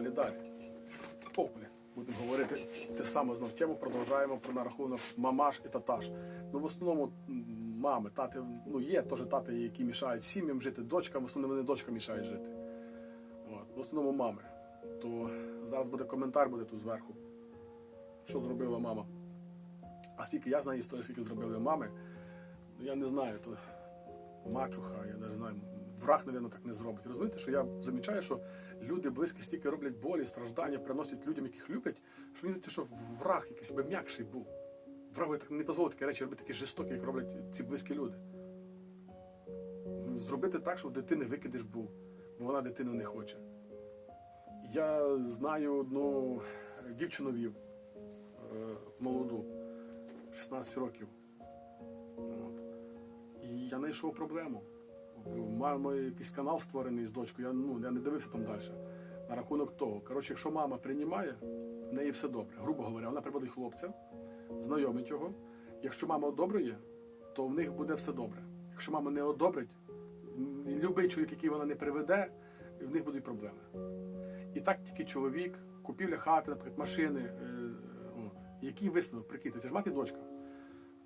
далі, далі. Поплі. Будемо говорити те саме знов тему, продовжуємо про на рахунок мамаш і таташ. Ну, в основному мами, тати, ну є теж тати, які мішають сім'ям жити, дочкам, в основному вони дочкам мішають жити. От. В основному мами. То зараз буде коментар, буде тут зверху. Що зробила мама? А скільки я знаю історію, скільки зробили мами, ну я не знаю, то мачуха, я не знаю, враг, мабуть, так не зробить. Розумієте, що я замічаю, що люди близькі стільки роблять болі, страждання, приносять людям, яких люблять, що мені здається, що враг якийсь би м'якший був. Враг так не дозволить такі речі робити такі жорстокі, як роблять ці близькі люди. Зробити так, щоб дитини викидиш був, бо вона дитину не хоче. Я знаю одну дівчину вів е, молоду, 16 років. От. І я знайшов проблему. Маємо якийсь канал створений з дочкою, я, ну, я не дивився там далі. На рахунок того. Коротше, якщо мама приймає, в неї все добре. Грубо говоря, вона приводить хлопця, знайомить його. Якщо мама одобрює, то в них буде все добре. Якщо мама не одобрить, будь-який чоловік, який вона не приведе, в них будуть проблеми. І так тільки чоловік, купівля хати, наприклад, машини. Е. Який висновок, прикиньте, це ж мати дочка.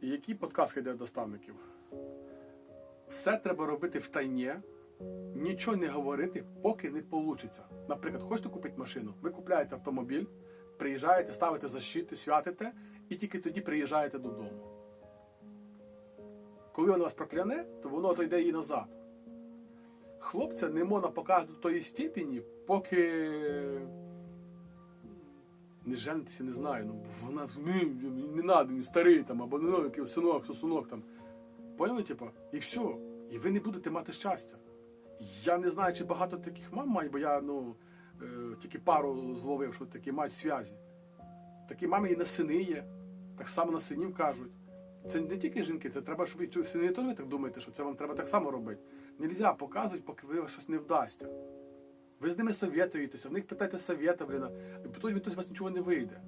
І який подкаст йде до доставників? Все треба робити в тайні, нічого не говорити, поки не вийде. Наприклад, хочете купити машину, ви купляєте автомобіль, приїжджаєте, ставите защиту, святите, і тільки тоді приїжджаєте додому. Коли вона вас прокляне, то воно то йде їй назад. Хлопця не можна показати до тої степені, поки не женитися, не знаю. Ну, вона «Ні, не надо, старий там, або ну, синок, сосунок там. Поняли, типа? І все. І ви не будете мати щастя. Я не знаю, чи багато таких мам має, бо я ну, е, тільки пару зловив, що такі мають зв'язі. Такі мами і на сини є, так само на синів кажуть. Це не тільки жінки, це треба, щоб і сини теж так думаєте, що це вам треба так само робити. Нельзя показувати, поки ви щось не вдасться. Ви з ними совєтуєтеся, в них питаєте совєта, блін, і потім від вас нічого не вийде.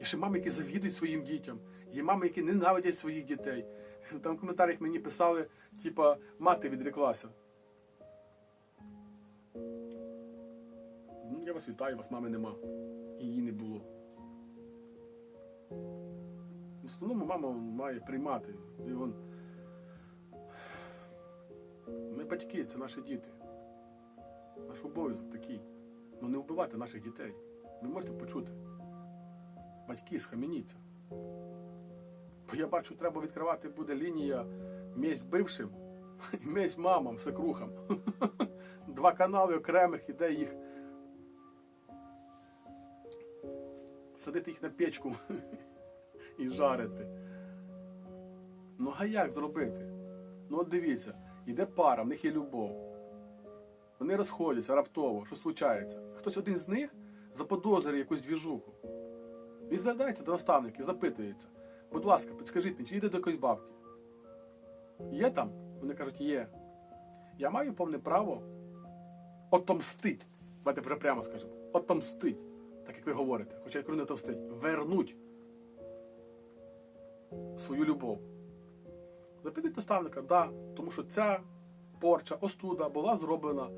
Є ще мами, які завідують своїм дітям, є мами, які ненавидять своїх дітей. Там в коментарях мені писали, типа, мати відреклася. Ну, я вас вітаю, вас мами нема. І її не було. В основному мама має приймати. І вон... Ми батьки, це наші діти. Наш обов'язок такий. Ну не вбивати наших дітей. Ви можете почути. Батьки, схаменіться. Я бачу, треба відкривати буде лінія місць бившим і місць мамам, свекрухам. Два канали окремих, іде їх. Садити їх на печку і жарити. Ну а як зробити? Ну от дивіться, йде пара, в них є любов. Вони розходяться раптово, що случається. Хтось один з них заподозрює якусь двіжуху. Він зглядається до наставників, запитується. Будь ласка, підскажіть мені, чи йде до якоїсь бабки? Є там? Вони кажуть, є. Я маю повне право отомстить. Давайте вже прямо скажемо. Отомстить. Так як ви говорите. Хоча я кажу не отомстить. Вернуть свою любов. Запитують наставника, да, тому що ця порча, остуда була зроблена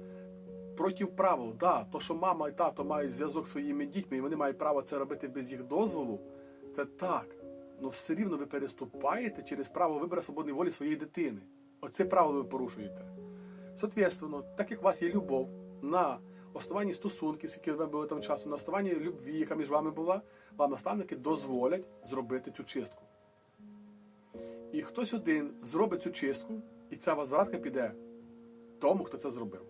проти правил. Да, то, що мама і тато мають зв'язок зі своїми дітьми, і вони мають право це робити без їх дозволу, це так. Ну все рівно ви переступаєте через право вибору свободної волі своєї дитини. Оце правило ви порушуєте. Соответственно, так як у вас є любов на основанні стосунків, скільки ви були там часу, на основанні любві, яка між вами була, вам наставники дозволять зробити цю чистку. І хтось один зробить цю чистку, і ця возвратка піде тому, хто це зробив.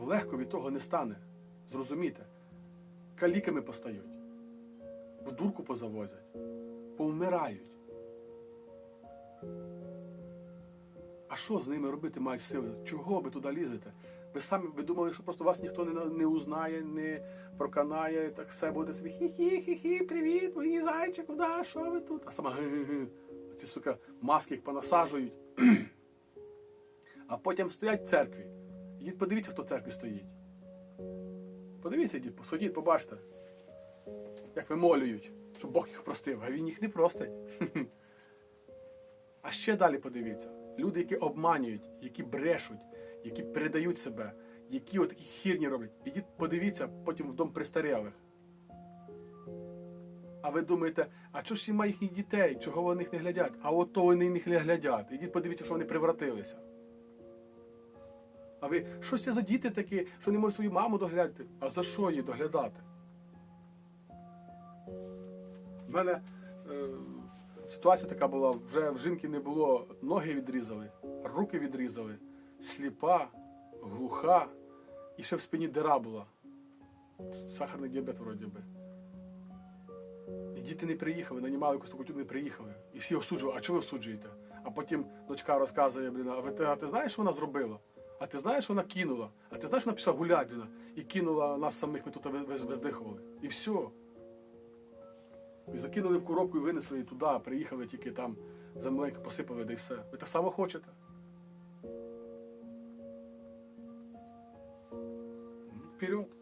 Легко від того не стане. Зрозумійте. Каліками постають, в дурку позавозять, повмирають. А що з ними робити мають сили? Чого ви туди лізете? Ви самі ви думали, що просто вас ніхто не, не узнає, не проканає, так все буде собі хі-хі-хі-хі, привіт, мої зайчику, да, що ви тут? А сама. Ці сука маски їх понасаджують. А потім стоять в церкві. Ідіть подивіться, хто в церкві стоїть. Подивіться, ідіть, посудіть, побачте, як вимолюють, щоб Бог їх простив, а він їх не простить. А ще далі подивіться. Люди, які обманюють, які брешуть, які передають себе, які отакі хірні роблять. Ідіть подивіться потім в дом престарілих. А ви думаєте, а чого ж нема їхніх дітей? Чого вони їх не глядять? А от то вони їх не глядять. Ідіть подивіться, що вони привратилися. А ви, що це за діти такі, що не можуть свою маму доглядати? А за що її доглядати? У мене е, ситуація така була, вже в жінки не було, ноги відрізали, руки відрізали, сліпа, глуха, і ще в спині дира була. Сахарний діабет вроді би. І діти не приїхали, нанімали якусь тюрму, не приїхали. І всі осуджували, а чого ви осуджуєте? А потім дочка розказує, блін, а, ви, а ти знаєш, що вона зробила? А ти знаєш, що вона кинула? А ти знаєш, що вона пішла гуляти, і кинула нас самих, ми тут виздихували. І все. І закинули в коробку і винесли її туди, а приїхали тільки там землею, посипали, да і все. Ви так само хочете? Вперед!